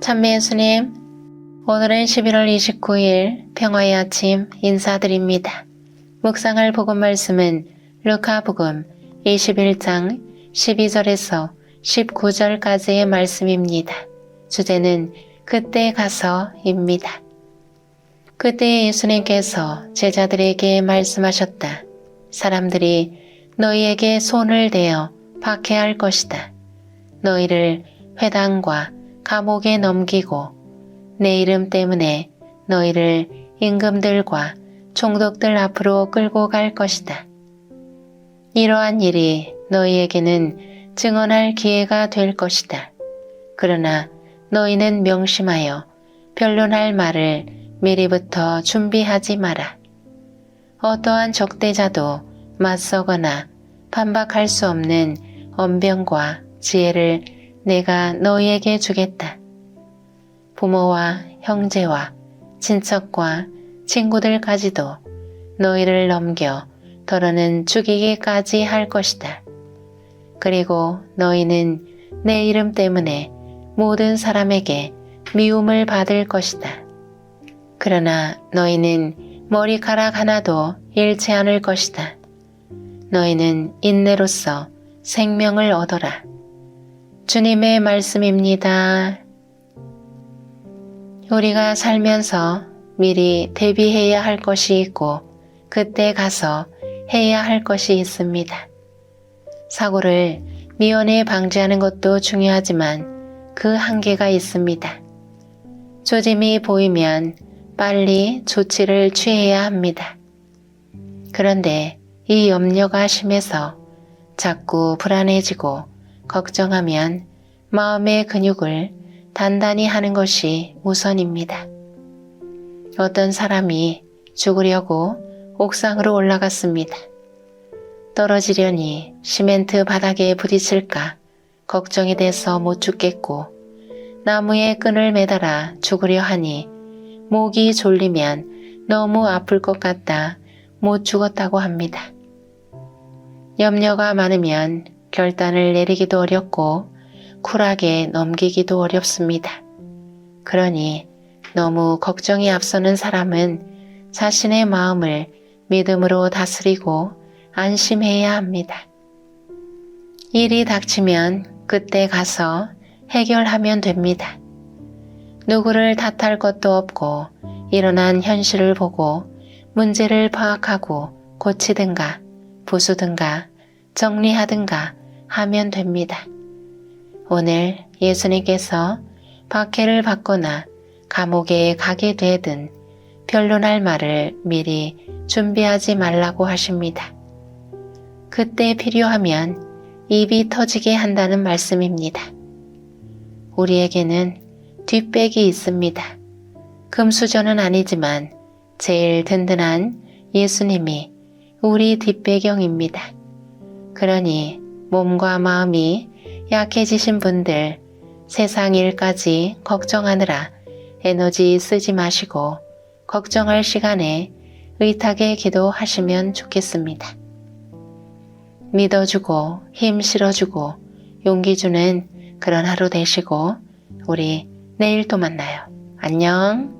참매 예수님, 오늘은 11월 29일 평화의 아침 인사드립니다. 묵상할 복음 말씀은 루카 복음 21장 12절에서 19절까지의 말씀입니다. 주제는 그때 가서입니다. 그때 예수님께서 제자들에게 말씀하셨다. 사람들이 너희에게 손을 대어 박해할 것이다. 너희를 회당과 감옥에 넘기고 내 이름 때문에 너희를 임금들과 총독들 앞으로 끌고 갈 것이다. 이러한 일이 너희에게는 증언할 기회가 될 것이다. 그러나 너희는 명심하여 변론할 말을 미리부터 준비하지 마라. 어떠한 적대자도 맞서거나 반박할 수 없는 언변과 지혜를 내가 너희에게 주겠다. 부모와 형제와 친척과 친구들까지도 너희를 넘겨 더러는 죽이기까지 할 것이다. 그리고 너희는 내 이름 때문에 모든 사람에게 미움을 받을 것이다. 그러나 너희는 머리카락 하나도 잃지 않을 것이다. 너희는 인내로서 생명을 얻어라. 주님의 말씀입니다. 우리가 살면서 미리 대비해야 할 것이 있고 그때 가서 해야 할 것이 있습니다. 사고를 미연에 방지하는 것도 중요하지만 그 한계가 있습니다. 조짐이 보이면 빨리 조치를 취해야 합니다. 그런데 이 염려가 심해서 자꾸 불안해지고 걱정하면 마음의 근육을 단단히 하는 것이 우선입니다. 어떤 사람이 죽으려고 옥상으로 올라갔습니다. 떨어지려니 시멘트 바닥에 부딪힐까 걱정이 돼서 못 죽겠고 나무에 끈을 매달아 죽으려 하니 목이 졸리면 너무 아플 것 같다 못 죽었다고 합니다. 염려가 많으면 결단을 내리기도 어렵고 쿨하게 넘기기도 어렵습니다. 그러니 너무 걱정이 앞서는 사람은 자신의 마음을 믿음으로 다스리고 안심해야 합니다. 일이 닥치면 그때 가서 해결하면 됩니다. 누구를 탓할 것도 없고 일어난 현실을 보고 문제를 파악하고 고치든가 부수든가 정리하든가 하면 됩니다. 오늘 예수님께서 박해를 받거나 감옥에 가게 되든 변론할 말을 미리 준비하지 말라고 하십니다. 그때 필요하면 입이 터지게 한다는 말씀입니다. 우리에게는 뒷백이 있습니다. 금수저는 아니지만 제일 든든한 예수님이 우리 뒷배경입니다. 그러니 몸과 마음이 약해지신 분들 세상 일까지 걱정하느라 에너지 쓰지 마시고 걱정할 시간에 의탁에 기도하시면 좋겠습니다. 믿어주고 힘 실어주고 용기 주는 그런 하루 되시고 우리 내일 또 만나요. 안녕.